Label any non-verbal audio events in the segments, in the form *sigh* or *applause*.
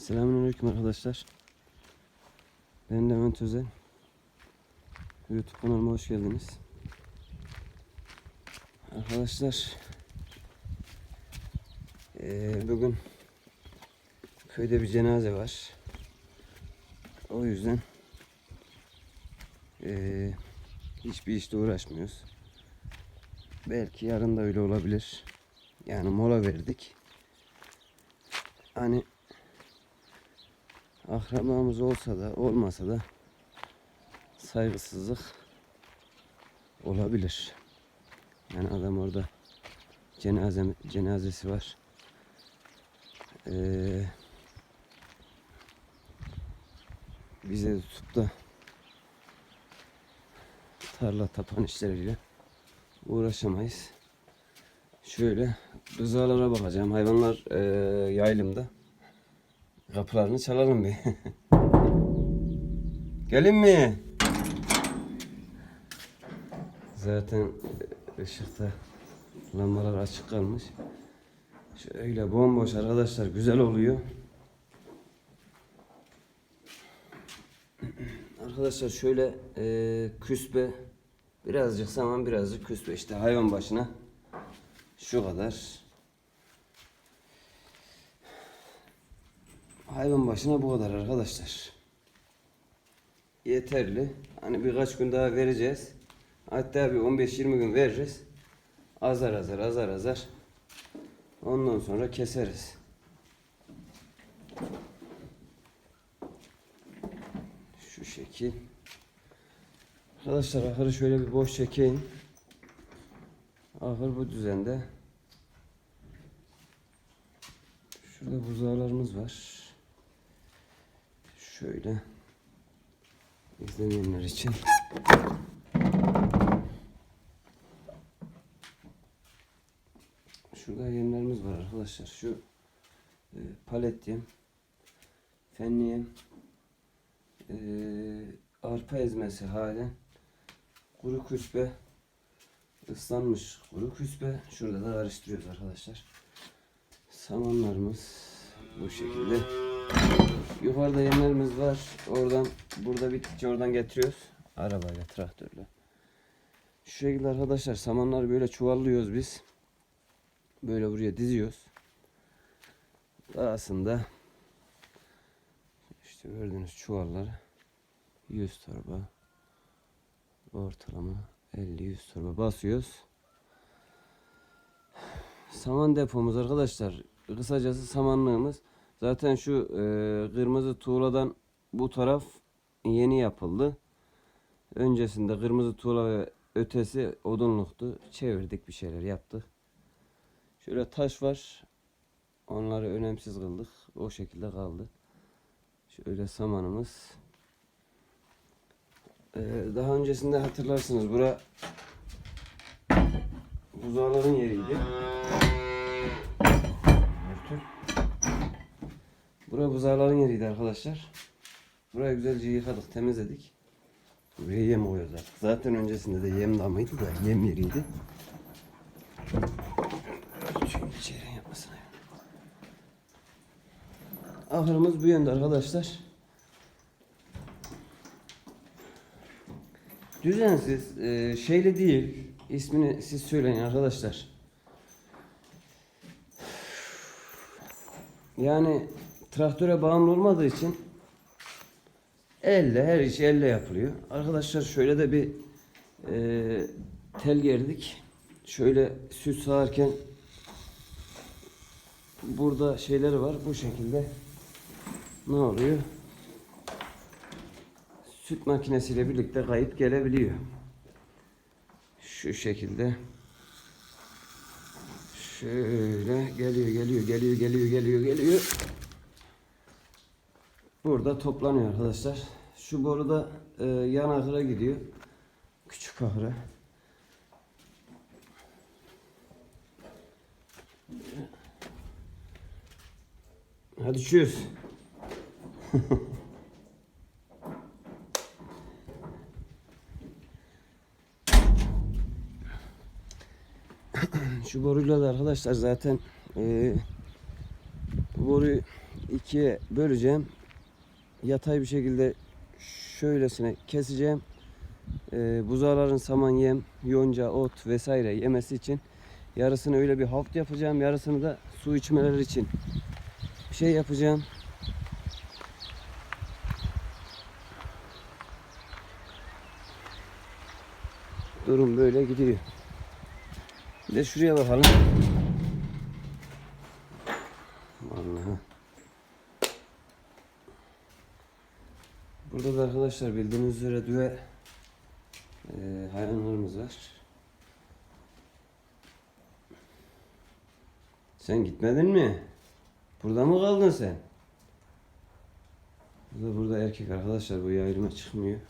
Selamünaleyküm arkadaşlar. Ben Levent Özel. YouTube kanalıma hoş geldiniz. Arkadaşlar eee, bugün köyde bir cenaze var. O yüzden eee, hiçbir işte uğraşmıyoruz. Belki yarın da öyle olabilir. Yani mola verdik. Hani akrabamız olsa da olmasa da saygısızlık olabilir. Yani adam orada cenaze cenazesi var. Ee, bize tutup da tarla tapan işleriyle uğraşamayız. Şöyle rızalara bakacağım. Hayvanlar eee yaylımda. Kapılarını çalalım bir. *laughs* Gelin mi? Zaten ışıkta lambalar açık kalmış. Şöyle bomboş arkadaşlar güzel oluyor. *clears throat* Arkadaşlar şöyle eee küspe birazcık saman birazcık küspe işte hayvan başına şu kadar. Hayvan başına bu kadar arkadaşlar. Yeterli. Hani birkaç gün daha vereceğiz. Hatta bir 15-20 gün veririz. Azar azar azar azar. Ondan sonra keseriz. Şu şekil. Arkadaşlar ahırı şöyle bir boş çekeyim. Ahır bu düzende. Şurada buzağlarımız var. Şöyle izlemeyenler için. Şurada yemlerimiz var arkadaşlar. Şu e, palet yem, fenli yem, e, arpa ezmesi halen, kuru küspe, ıslanmış kuru küspe. Şurada da karıştırıyoruz arkadaşlar. Samanlarımız bu şekilde. Yukarıda yemlerimiz var. Oradan burada bittikçe oradan getiriyoruz. Arabayla, traktörle. Şu şekilde arkadaşlar samanları böyle çuvallıyoruz biz. Böyle buraya diziyoruz. Aslında işte gördüğünüz çuvalları 100 torba ortalama 50-100 torba basıyoruz. Saman depomuz arkadaşlar. Kısacası samanlığımız. Zaten şu e, kırmızı tuğladan bu taraf yeni yapıldı. Öncesinde kırmızı tuğla ve ötesi odunluktu. Çevirdik bir şeyler yaptık. Şöyle taş var. Onları önemsiz kıldık. O şekilde kaldı. Şöyle samanımız. Ee, daha öncesinde hatırlarsınız bura buzağların yeriydi. Bura buzağların yeriydi arkadaşlar. Burayı güzelce yıkadık, temizledik. Buraya yem koyuyoruz. Zaten öncesinde de yem damıydı da yem yeriydi. Şöyle içeri yapmasın. Ahırımız bu yönde arkadaşlar. Düzensiz, e, şeyli değil. İsmini siz söyleyin arkadaşlar. Yani traktöre bağımlı olmadığı için elle her iş elle yapılıyor. Arkadaşlar şöyle de bir e, tel gerdik. Şöyle süt sağarken burada şeyleri var bu şekilde ne oluyor? Süt makinesiyle birlikte kayıp gelebiliyor. Şu şekilde şöyle geliyor geliyor geliyor geliyor geliyor geliyor. Burada toplanıyor arkadaşlar. Şu boru da e, yan ahıra gidiyor. Küçük ahıra. Hadi çöz. *laughs* Şu boruyla da arkadaşlar zaten e, bu boruyu ikiye böleceğim. Yatay bir şekilde şöylesine keseceğim. Ee, buzağların saman yem, yonca, ot vesaire yemesi için yarısını öyle bir haft yapacağım. Yarısını da su içmeleri için bir şey yapacağım. Durum böyle gidiyor. Bir de şuraya bakalım. Vallahi. Burada da arkadaşlar bildiğiniz üzere düve e, hayvanlarımız var. Sen gitmedin mi? Burada mı kaldın sen? Bu da burada erkek arkadaşlar bu yayılma çıkmıyor.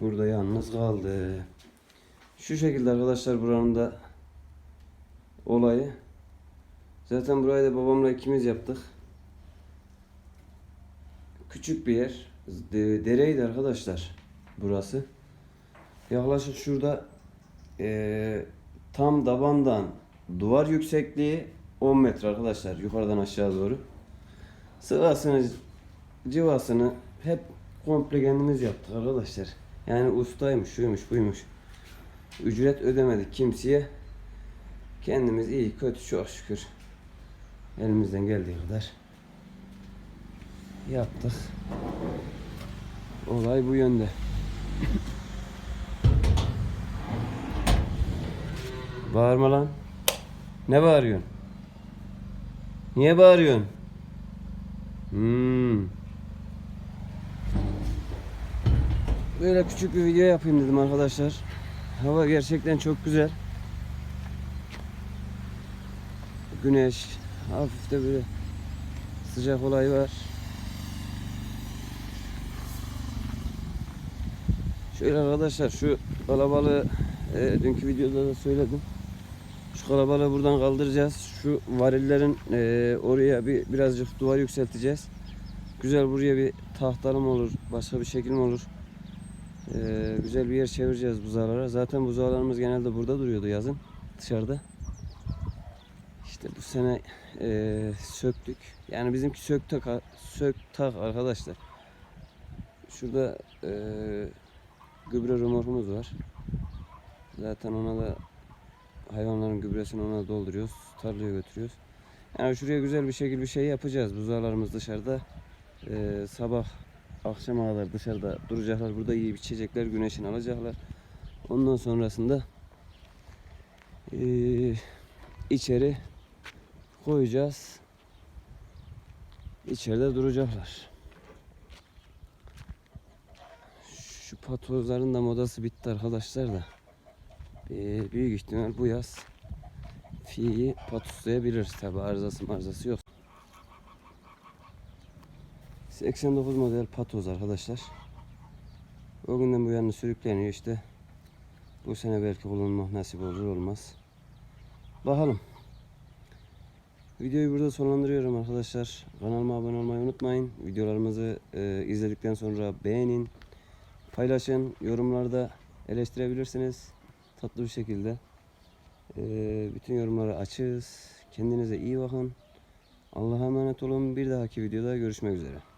Burada yalnız kaldı. Şu şekilde arkadaşlar buranın da olayı. Zaten burayı da babamla ikimiz yaptık. Küçük bir yer. De- Dereydi arkadaşlar burası. Yaklaşık şurada eee, tam tabandan duvar yüksekliği 10 metre arkadaşlar yukarıdan aşağı doğru. Sırasını civasını hep komple kendimiz yaptık arkadaşlar. Yani ustaymış, şuymuş, buymuş. Ücret ödemedik kimseye. Kendimiz iyi, kötü çok şükür. Elimizden geldiği kadar yaptık. Olay bu yönde. Bağırma lan. Ne bağırıyorsun? Niye bağırıyorsun? Hmm. Böyle küçük bir video yapayım dedim arkadaşlar. Hava gerçekten çok güzel. Güneş, hafif de böyle sıcak olay var. Şöyle arkadaşlar şu kalabalığı e, dünkü videoda da söyledim. Şu kalabalığı buradan kaldıracağız. Şu varillerin e, oraya bir birazcık duvar yükselteceğiz. Güzel buraya bir tahtalım olur, başka bir şekil olur? E, güzel bir yer çevireceğiz buzağlara. Zaten buzağlarımız genelde burada duruyordu yazın dışarıda. İşte bu sene e, söktük. Yani bizimki söktak, söktak arkadaşlar. Şurada e, gübre römorkumuz var. Zaten ona da hayvanların gübresini ona dolduruyoruz. Tarlaya götürüyoruz. Yani şuraya güzel bir şekilde bir şey yapacağız. Buzağlarımız dışarıda. Ee, sabah akşama kadar dışarıda duracaklar. Burada yiyip içecekler. Güneşini alacaklar. Ondan sonrasında ee, içeri koyacağız. İçeride duracaklar. Patozların da modası bitti arkadaşlar da. Ee, büyük ihtimal bu yaz fiyi patoslayabiliriz tabi arızası marzası yok. 89 model patoz arkadaşlar. O günden bu yana sürükleniyor işte. Bu sene belki kullanmak nasip olur olmaz. Bakalım. Videoyu burada sonlandırıyorum arkadaşlar. Kanalıma abone olmayı unutmayın. Videolarımızı e, izledikten sonra beğenin. Paylaşın. Yorumlarda eleştirebilirsiniz. Tatlı bir şekilde. E, bütün yorumları açığız. Kendinize iyi bakın. Allah'a emanet olun. Bir dahaki videoda görüşmek üzere.